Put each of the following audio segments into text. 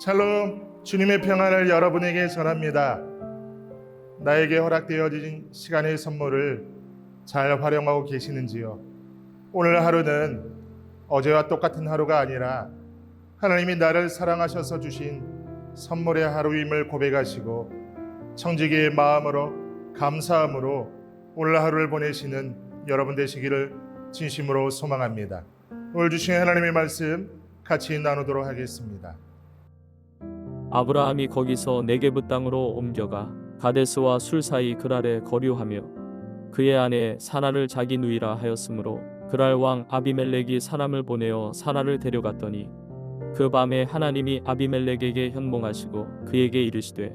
샬롬 주님의 평안을 여러분에게 전합니다. 나에게 허락되어진 시간의 선물을 잘 활용하고 계시는지요? 오늘 하루는 어제와 똑같은 하루가 아니라 하나님이 나를 사랑하셔서 주신 선물의 하루임을 고백하시고 청지기의 마음으로 감사함으로 오늘 하루를 보내시는 여러분 되시기를 진심으로 소망합니다. 오늘 주신 하나님의 말씀 같이 나누도록 하겠습니다. 아브라함이 거기서 네게브 땅으로 옮겨가 가데스와 술 사이 그랄에 거류하며 그의 아내 사라를 자기 누이라 하였으므로 그랄 왕 아비멜렉이 사람을 보내어 사라를 데려갔더니 그 밤에 하나님이 아비멜렉에게 현몽하시고 그에게 이르시되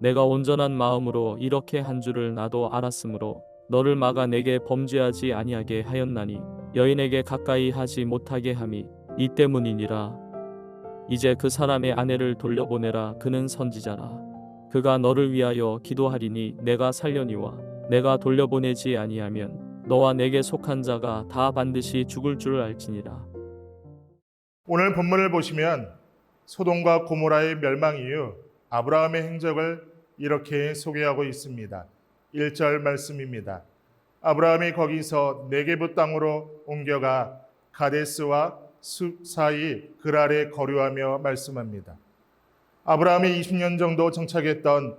내가 온전한 마음으로 이렇게 한 줄을 나도 알았으므로 너를 막아 내게 범죄하지 아니하게 하였나니 여인에게 가까이 하지 못하게 함이 이 때문이니라. 이제 그 사람의 아내를 돌려보내라. 그는 선지자라. 그가 너를 위하여 기도하리니 내가 살려니와 내가 돌려보내지 아니하면 너와 내게 속한 자가 다 반드시 죽을 줄 알지니라. 오늘 본문을 보시면 소돔과 고모라의 멸망 이후 아브라함의 행적을 이렇게 소개하고 있습니다. 1절 말씀입니다. 아브라함이 거기서 네게부 땅으로 옮겨가 가데스와 수 사이 그랄에 거류하며 말씀합니다. 아브라함이 20년 정도 정착했던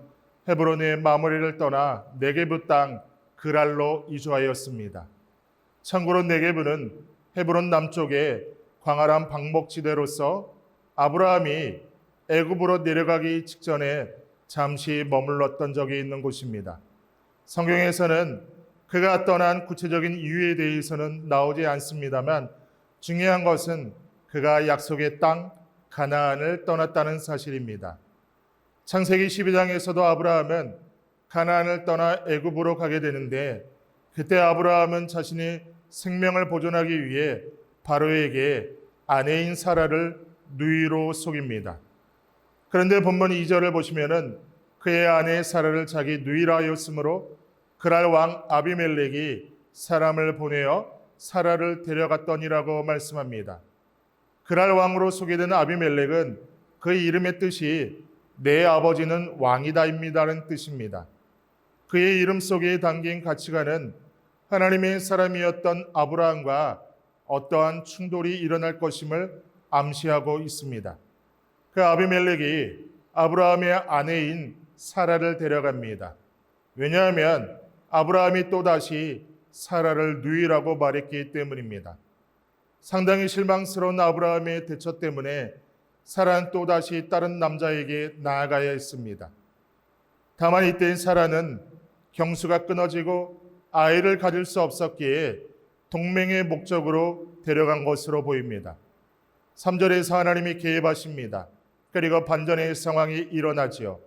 헤브론의 마무리를 떠나 네게부 땅 그랄로 이주하였습니다. 참고로 네게부는 헤브론 남쪽의 광활한 방목지대로서 아브라함이 애굽으로 내려가기 직전에 잠시 머물렀던 적이 있는 곳입니다. 성경에서는 그가 떠난 구체적인 이유에 대해서는 나오지 않습니다만 중요한 것은 그가 약속의 땅 가나안을 떠났다는 사실입니다. 창세기 12장에서도 아브라함은 가나안을 떠나 애굽으로 가게 되는데 그때 아브라함은 자신의 생명을 보존하기 위해 바로에게 아내인 사라를 누이로 속입니다. 그런데 본문 2절을 보시면은 그의 아내 사라를 자기 누이라 하였으므로 그랄 왕 아비멜렉이 사람을 보내어 사라를 데려갔더니라고 말씀합니다. 그랄 왕으로 소개된 아비멜렉은 그 이름의 뜻이 내 아버지는 왕이다입니다는 뜻입니다. 그의 이름 속에 담긴 가치관은 하나님의 사람이었던 아브라함과 어떠한 충돌이 일어날 것임을 암시하고 있습니다. 그 아비멜렉이 아브라함의 아내인 사라를 데려갑니다. 왜냐하면 아브라함이 또다시 사라를 누이라고 말했기 때문입니다. 상당히 실망스러운 아브라함의 대처 때문에 사라는 또다시 다른 남자에게 나아가야 했습니다. 다만 이때인 사라는 경수가 끊어지고 아이를 가질 수 없었기에 동맹의 목적으로 데려간 것으로 보입니다. 3절에서 하나님이 개입하십니다. 그리고 반전의 상황이 일어나지요.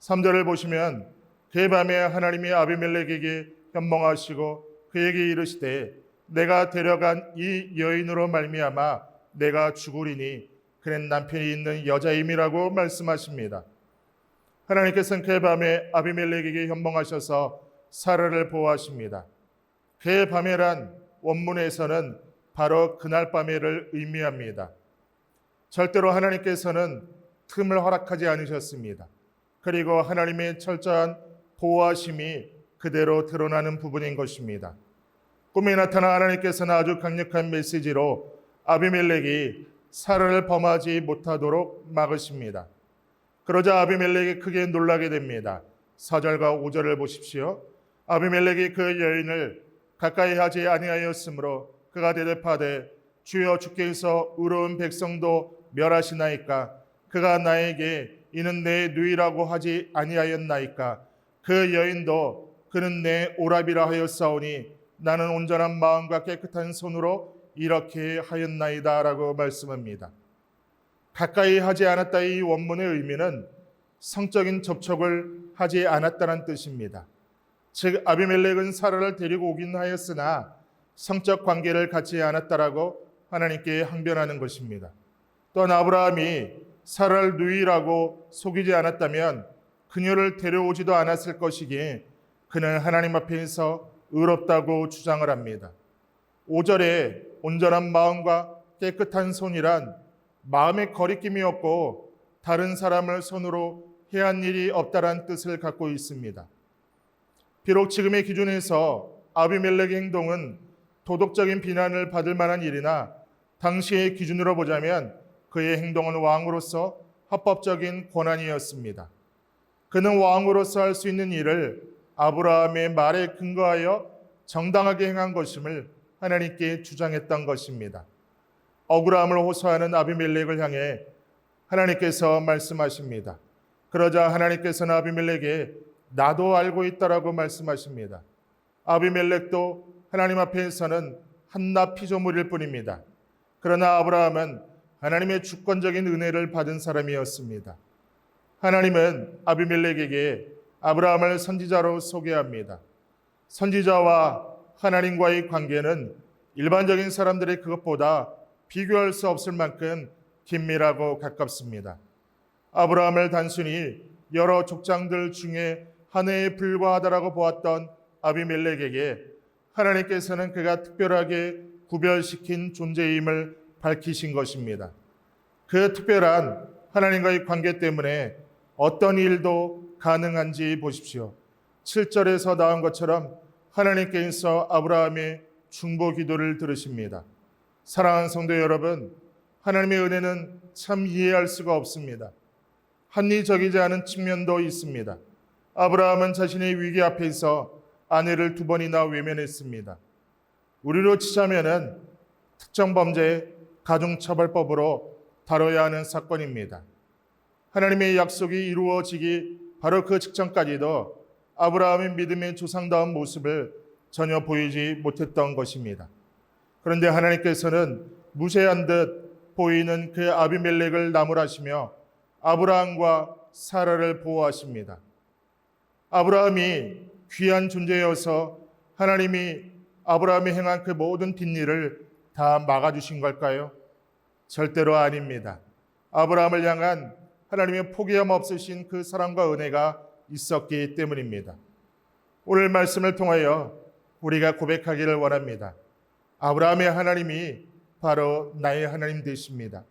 3절을 보시면 그 밤에 하나님이 아비멜렉에게 현몽하시고 그에게 이르시되 내가 데려간 이 여인으로 말미암아 내가 죽으리니 그는 남편이 있는 여자임이라고 말씀하십니다. 하나님께서는 그 밤에 아비멜렉에게 현몽하셔서 사라를 보호하십니다. 그 밤에란 원문에서는 바로 그날 밤에를 의미합니다. 절대로 하나님께서는 틈을 허락하지 않으셨습니다. 그리고 하나님의 철저한 보호하심이 그대로 드러나는 부분인 것입니다. 꿈에 나타난 하나님께서는 아주 강력한 메시지로 아비멜렉이 사라를 범하지 못하도록 막으십니다. 그러자 아비멜렉이 크게 놀라게 됩니다. 4절과 5절을 보십시오. 아비멜렉이 그 여인을 가까이 하지 아니하였으므로 그가 대답하되 주여 주께서 의로운 백성도 멸하시나이까 그가 나에게 이는 내 누이라고 하지 아니하였나이까 그 여인도 그는 내 오랍이라 하였사오니 나는 온전한 마음과 깨끗한 손으로 이렇게 하였나이다라고 말씀합니다. 가까이 하지 않았다 이 원문의 의미는 성적인 접촉을 하지 않았다는 뜻입니다. 즉 아비멜렉은 사라를 데리고 오긴 하였으나 성적 관계를 갖지 않았다라고 하나님께 항변하는 것입니다. 또한 아브라함이 사라를 누이라고 속이지 않았다면 그녀를 데려오지도 않았을 것이기에 그는 하나님 앞에서 의롭다고 주장을 합니다. 5절에 온전한 마음과 깨끗한 손이란 마음에 거리낌이 없고 다른 사람을 손으로 해한 일이 없다란 뜻을 갖고 있습니다. 비록 지금의 기준에서 아비멜렉의 행동은 도덕적인 비난을 받을 만한 일이나 당시의 기준으로 보자면 그의 행동은 왕으로서 합법적인 권한이었습니다. 그는 왕으로서 할 수 있는 일을 아브라함의 말에 근거하여 정당하게 행한 것임을 하나님께 주장했던 것입니다. 억울함을 호소하는 아비멜렉을 향해 하나님께서 말씀하십니다. 그러자 하나님께서는 아비멜렉에 나도 알고 있다라고 말씀하십니다. 아비멜렉도 하나님 앞에서는 한낱 피조물일 뿐입니다. 그러나 아브라함은 하나님의 주권적인 은혜를 받은 사람이었습니다. 하나님은 아비멜렉에게 아브라함을 선지자로 소개합니다. 선지자와 하나님과의 관계는 일반적인 사람들의 그것보다 비교할 수 없을 만큼 긴밀하고 가깝습니다. 아브라함을 단순히 여러 족장들 중에 하나에 불과하다라고 보았던 아비멜렉에게 하나님께서는 그가 특별하게 구별시킨 존재임을 밝히신 것입니다. 그 특별한 하나님과의 관계 때문에 어떤 일도 가능한지 보십시오. 7절에서 나온 것처럼 하나님께서 아브라함의 중보 기도를 들으십니다. 사랑하는 성도 여러분, 하나님의 은혜는 참 이해할 수가 없습니다. 합리적이지 않은 측면도 있습니다. 아브라함은 자신의 위기 앞에서 아내를 두 번이나 외면했습니다. 우리로 치자면은 특정 범죄 가중처벌법으로 다뤄야 하는 사건입니다. 하나님의 약속이 이루어지기 바로 그 직전까지도 아브라함의 믿음의 조상다운 모습을 전혀 보이지 못했던 것입니다. 그런데 하나님께서는 무쇠한 듯 보이는 그 아비멜렉을 나무라시며 아브라함과 사라를 보호하십니다. 아브라함이 귀한 존재여서 하나님이 아브라함이 행한 그 모든 뒷일을 다 막아주신 걸까요? 절대로 아닙니다. 아브라함을 향한 하나님의 포기함 없으신 그 사랑과 은혜가 있었기 때문입니다. 오늘 말씀을 통하여 우리가 고백하기를 원합니다. 아브라함의 하나님이 바로 나의 하나님 되십니다.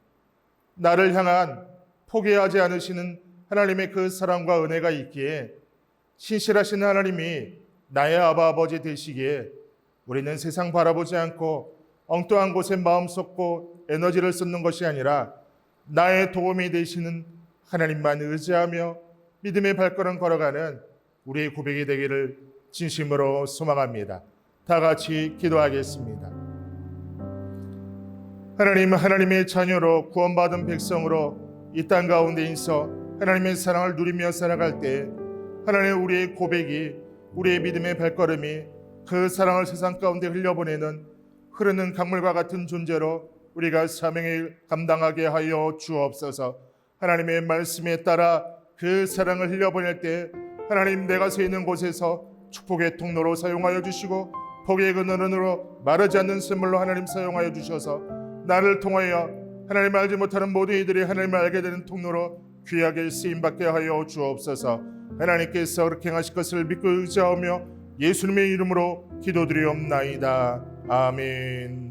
나를 향한 포기하지 않으시는 하나님의 그 사랑과 은혜가 있기에 신실하신 하나님이 나의 아바 아버지 되시기에 우리는 세상 바라보지 않고 엉뚱한 곳에 마음 쏟고 에너지를 쏟는 것이 아니라 나의 도움이 되시는 하나님만 의지하며 믿음의 발걸음 걸어가는 우리의 고백이 되기를 진심으로 소망합니다. 다 같이 기도하겠습니다. 하나님, 하나님의 자녀로 구원받은 백성으로 이 땅 가운데 있어 하나님의 사랑을 누리며 살아갈 때 하나님 우리의 고백이 우리의 믿음의 발걸음이 그 사랑을 세상 가운데 흘려보내는 흐르는 강물과 같은 존재로 우리가 사명을 감당하게 하여 주옵소서. 하나님의 말씀에 따라 그 사랑을 흘려보낼 때 하나님 내가 서 있는 곳에서 축복의 통로로 사용하여 주시고 복의 근원으로 마르지 않는 샘물로 하나님 사용하여 주셔서 나를 통하여 하나님 알지 못하는 모든 이들이 하나님을 알게 되는 통로로 귀하게 쓰임 받게 하여 주옵소서. 하나님께서 그렇게 행하실 것을 믿고 의지하며 예수님의 이름으로 기도드리옵나이다. 아멘.